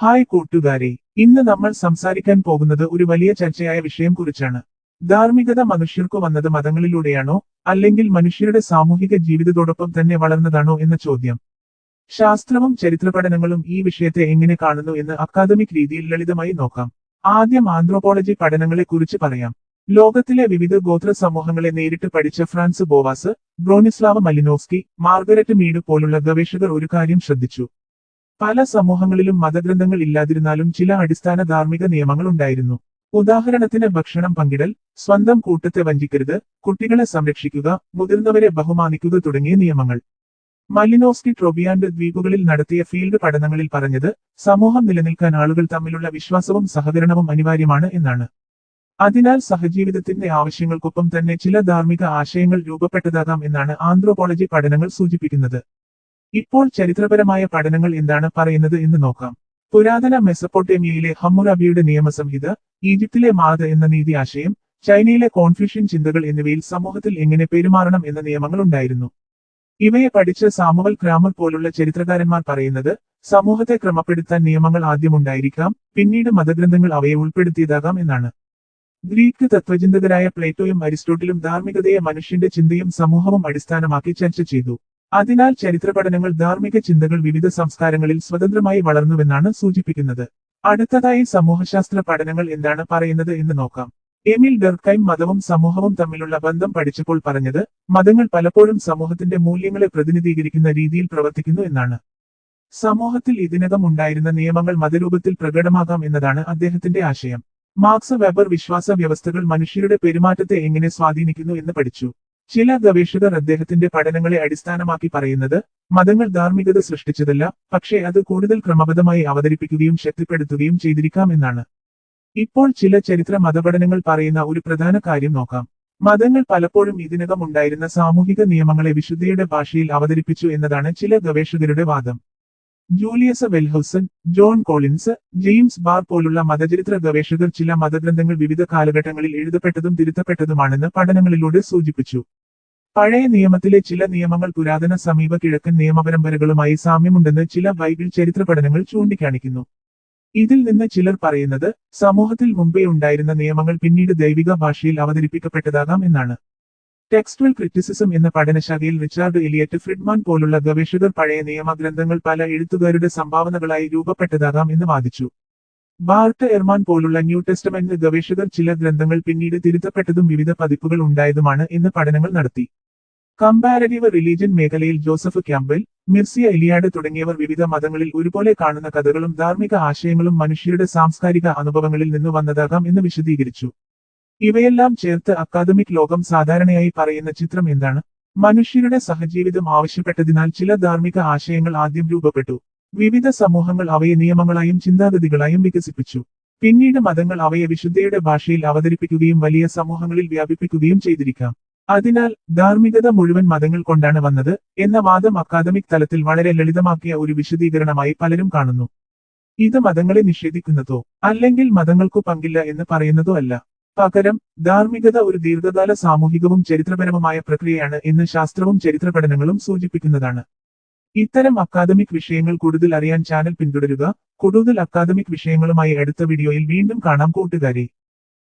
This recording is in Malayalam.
ഹായ് കൂട്ടുകാരെ ഇന്ന് നമ്മൾ സംസാരിക്കാൻ പോകുന്നത് ഒരു വലിയ ചർച്ചയായ വിഷയം കുറിച്ചാണ്. ധാർമ്മികത മനുഷ്യർക്ക് വന്നത് മതങ്ങളിലൂടെയാണോ അല്ലെങ്കിൽ മനുഷ്യരുടെ സാമൂഹിക ജീവിതത്തോടൊപ്പം തന്നെ വളർന്നതാണോ എന്ന ചോദ്യം. ശാസ്ത്രവും ചരിത്രപഠനങ്ങളും ഈ വിഷയത്തെ എങ്ങനെ കാണുന്നു എന്ന് അക്കാദമിക് രീതിയിൽ ലളിതമായി നോക്കാം. ആദ്യം ആന്ത്രോപോളജി പഠനങ്ങളെ കുറിച്ച് പറയാം. ലോകത്തിലെ വിവിധ ഗോത്ര സമൂഹങ്ങളെ നേരിട്ട് പഠിച്ച Franz Boas Bronislaw Malinowski Margaret Mead പോലുള്ള ഗവേഷകർ ഒരു കാര്യം ശ്രദ്ധിച്ചു. പല സമൂഹങ്ങളിലും മതഗ്രന്ഥങ്ങൾ ഇല്ലാതിരുന്നാലും ചില അടിസ്ഥാന ധാർമ്മിക നിയമങ്ങൾ ഉണ്ടായിരുന്നു. ഉദാഹരണത്തിന് ഭക്ഷണം പങ്കിടൽ സ്വന്തം കൂട്ടത്തെ വഞ്ചിക്കരുത് കുട്ടികളെ സംരക്ഷിക്കുക മുതിർന്നവരെ ബഹുമാനിക്കുക തുടങ്ങിയ നിയമങ്ങൾ. മലിനോസ്കി ട്രോബിയാൻഡ് ദ്വീപുകളിൽ നടത്തിയ ഫീൽഡ് പഠനങ്ങളിൽ പറഞ്ഞത് സമൂഹം നിലനിൽക്കാൻ ആളുകൾ തമ്മിലുള്ള വിശ്വാസവും സഹകരണവും അനിവാര്യമാണ് എന്നാണ്. അതിനാൽ സഹജീവിതത്തിന്റെ ആവശ്യങ്ങൾക്കൊപ്പം തന്നെ ചില ധാർമ്മിക ആശയങ്ങൾ രൂപപ്പെട്ടതാകാം എന്നാണ് ആന്ത്രോപോളജി പഠനങ്ങൾ സൂചിപ്പിക്കുന്നത്. ഇപ്പോൾ ചരിത്രപരമായ പഠനങ്ങൾ എന്താണ് പറയുന്നത് എന്ന് നോക്കാം. പുരാതന മെസപ്പൊട്ടേമിയയിലെ ഹമ്മുറബിയുടെ നിയമസംഹിത ഈജിപ്തിലെ മാത എന്ന നീതി ആശയം ചൈനയിലെ കോൺഫ്യൂഷ്യൻ ചിന്തകൾ എന്നിവയിൽ സമൂഹത്തിൽ എങ്ങനെ പെരുമാറണം എന്ന നിയമങ്ങൾ ഉണ്ടായിരുന്നു. ഇവയെ പഠിച്ച സാമുവൽ ക്രാമർ പോലുള്ള ചരിത്രകാരന്മാർ പറയുന്നത് സമൂഹത്തെ ക്രമപ്പെടുത്താൻ നിയമങ്ങൾ ആദ്യം ഉണ്ടായിരിക്കാം പിന്നീട് മതഗ്രന്ഥങ്ങൾ അവയെ ഉൾപ്പെടുത്തിയതാകാം എന്നാണ്. ഗ്രീക്ക് തത്വചിന്തകരായ പ്ലേറ്റോയും അരിസ്റ്റോട്ടിലും ധാർമ്മികതയെ മനുഷ്യന്റെ ചിന്തയും സമൂഹവും അടിസ്ഥാനമാക്കി ചർച്ച ചെയ്തു. അതിനാൽ ചരിത്രപഠനങ്ങൾ ധാർമ്മിക ചിന്തകൾ വിവിധ സംസ്കാരങ്ങളിൽ സ്വതന്ത്രമായി വളർന്നുവെന്നാണ് സൂചിപ്പിക്കുന്നത്. അടുത്തതായി സമൂഹശാസ്ത്ര പഠനങ്ങൾ എന്താണ് പറയുന്നത് എന്ന് നോക്കാം. എമിൽ ഡെർക്കൈം മതവും സമൂഹവും തമ്മിലുള്ള ബന്ധം പഠിച്ചപ്പോൾ പറഞ്ഞത് മതങ്ങൾ പലപ്പോഴും സമൂഹത്തിന്റെ മൂല്യങ്ങളെ പ്രതിനിധീകരിക്കുന്ന രീതിയിൽ പ്രവർത്തിക്കുന്നു എന്നാണ്. സമൂഹത്തിൽ ഇതിനകം ഉണ്ടായിരുന്ന നിയമങ്ങൾ മതരൂപത്തിൽ പ്രകടമാകാം എന്നതാണ് അദ്ദേഹത്തിന്റെ ആശയം. മാർക്സ് വെബർ വിശ്വാസ വ്യവസ്ഥകൾ മനുഷ്യരുടെ പെരുമാറ്റത്തെ എങ്ങനെ സ്വാധീനിക്കുന്നു എന്ന് പഠിച്ചു. ചില ഗവേഷകർ അദ്ദേഹത്തിന്റെ പഠനങ്ങളെ അടിസ്ഥാനമാക്കി പറയുന്നത് മതങ്ങൾ ധാർമ്മികത സൃഷ്ടിച്ചതല്ല പക്ഷേ അത് കൂടുതൽ ക്രമബദ്ധമായി അവതരിപ്പിക്കുകയും ശക്തിപ്പെടുത്തുകയും ചെയ്തിരിക്കാമെന്നാണ് ഇപ്പോൾ ചില ചരിത്ര മതപഠനങ്ങൾ പറയുന്ന ഒരു പ്രധാന കാര്യം നോക്കാം. മതങ്ങൾ പലപ്പോഴും ഇതിനകം ഉണ്ടായിരുന്ന സാമൂഹിക നിയമങ്ങളെ വിശുദ്ധിയുടെ ഭാഷയിൽ അവതരിപ്പിച്ചു എന്നതാണ് ചില ഗവേഷകരുടെ വാദം. Julius Wellhausen John Collins James Barr പോലുള്ള മതചരിത്ര ഗവേഷകർ ചില മതഗ്രന്ഥങ്ങൾ വിവിധ കാലഘട്ടങ്ങളിൽ എഴുതപ്പെട്ടതും തിരുത്തപ്പെട്ടതുമാണെന്ന് പഠനങ്ങളിലൂടെ സൂചിപ്പിച്ചു. പഴയ നിയമത്തിലെ ചില നിയമങ്ങൾ പുരാതന സമീപ കിഴക്കൻ നിയമപരമ്പരകളുമായി സാമ്യമുണ്ടെന്ന് ചില ബൈബിൾ ചരിത്ര പഠനങ്ങൾ ചൂണ്ടിക്കാണിക്കുന്നു. ഇതിൽ നിന്ന് ചിലർ പറയുന്നത് സമൂഹത്തിൽ മുമ്പേ ഉണ്ടായിരുന്ന നിയമങ്ങൾ പിന്നീട് ദൈവിക ഭാഷയിൽ അവതരിപ്പിക്കപ്പെട്ടതാകാം എന്നാണ്. ടെക്സ്റ്റുവൽ ക്രിറ്റിസിസം എന്ന പഠനശാഖയിൽ റിച്ചാർഡ് എലിയറ്റ് ഫ്രിഡ്മാൻ പോലുള്ള ഗവേഷകർ പഴയ നിയമഗ്രന്ഥങ്ങൾ പല എഴുത്തുകാരുടെ സംഭാവനകളായി രൂപപ്പെട്ടതാകാം എന്ന് വാദിച്ചു. ബാർട്ട് എർമാൻ പോലുള്ള ന്യൂ ടെസ്റ്റമെന്റ് ഗവേഷകർ ചില ഗ്രന്ഥങ്ങൾ പിന്നീട് തിരുത്തപ്പെട്ടതും വിവിധ പതിപ്പുകൾ ഉണ്ടായതുമാണ് എന്ന് പഠനങ്ങൾ നടത്തി. കമ്പാരറ്റീവ് റിലീജിയൻ മേഖലയിൽ ജോസഫ് ക്യാമ്പൽ മിർസിയ എലിയാഡ് തുടങ്ങിയവർ വിവിധ മതങ്ങളിൽ ഒരുപോലെ കാണുന്ന കഥകളും ധാർമ്മിക ആശയങ്ങളും മനുഷ്യരുടെ സാംസ്കാരിക അനുഭവങ്ങളിൽ നിന്ന് വന്നതാകാം എന്ന് വിശദീകരിച്ചു. ഇവയെല്ലാം ചേർത്ത് അക്കാദമിക് ലോകം സാധാരണയായി പറയുന്ന ചിത്രം എന്താണ്? മനുഷ്യരുടെ സഹജീവിതം ആവശ്യപ്പെട്ടതിനാൽ ചില ധാർമ്മിക ആശയങ്ങൾ ആദ്യം രൂപപ്പെട്ടു. വിവിധ സമൂഹങ്ങൾ അവയെ നിയമങ്ങളായും ചിന്താഗതികളായും വികസിപ്പിച്ചു. പിന്നീട് മതങ്ങൾ അവയെ വിശുദ്ധയുടെ ഭാഷയിൽ അവതരിപ്പിക്കുകയും വലിയ സമൂഹങ്ങളിൽ വ്യാപിപ്പിക്കുകയും ചെയ്തിരിക്കാം. അതിനാൽ ധാർമ്മികത മുഴുവൻ മതങ്ങൾ കൊണ്ടാണ് വന്നത് എന്ന വാദം അക്കാദമിക് തലത്തിൽ വളരെ ലളിതമാക്കിയ ഒരു വിശദീകരണമായി പലരും കാണുന്നു. ഇത് മതങ്ങളെ നിഷേധിക്കുന്നതോ അല്ലെങ്കിൽ മതങ്ങൾക്കു പങ്കില്ല എന്ന് പറയുന്നതോ അല്ല. പകരം ധാർമ്മികത ഒരു ദീർഘകാല സാമൂഹികവും ചരിത്രപരവുമായ പ്രക്രിയയാണ് എന്ന് ശാസ്ത്രവും ചരിത്ര പഠനങ്ങളും സൂചിപ്പിക്കുന്നതാണ്. ഇത്തരം അക്കാദമിക് വിഷയങ്ങൾ കൂടുതൽ അറിയാൻ ചാനൽ പിന്തുടരുക കൂടുതൽ അക്കാദമിക് വിഷയങ്ങളുമായി അടുത്ത വീഡിയോയിൽ വീണ്ടും കാണാം കൂട്ടുകാരെ.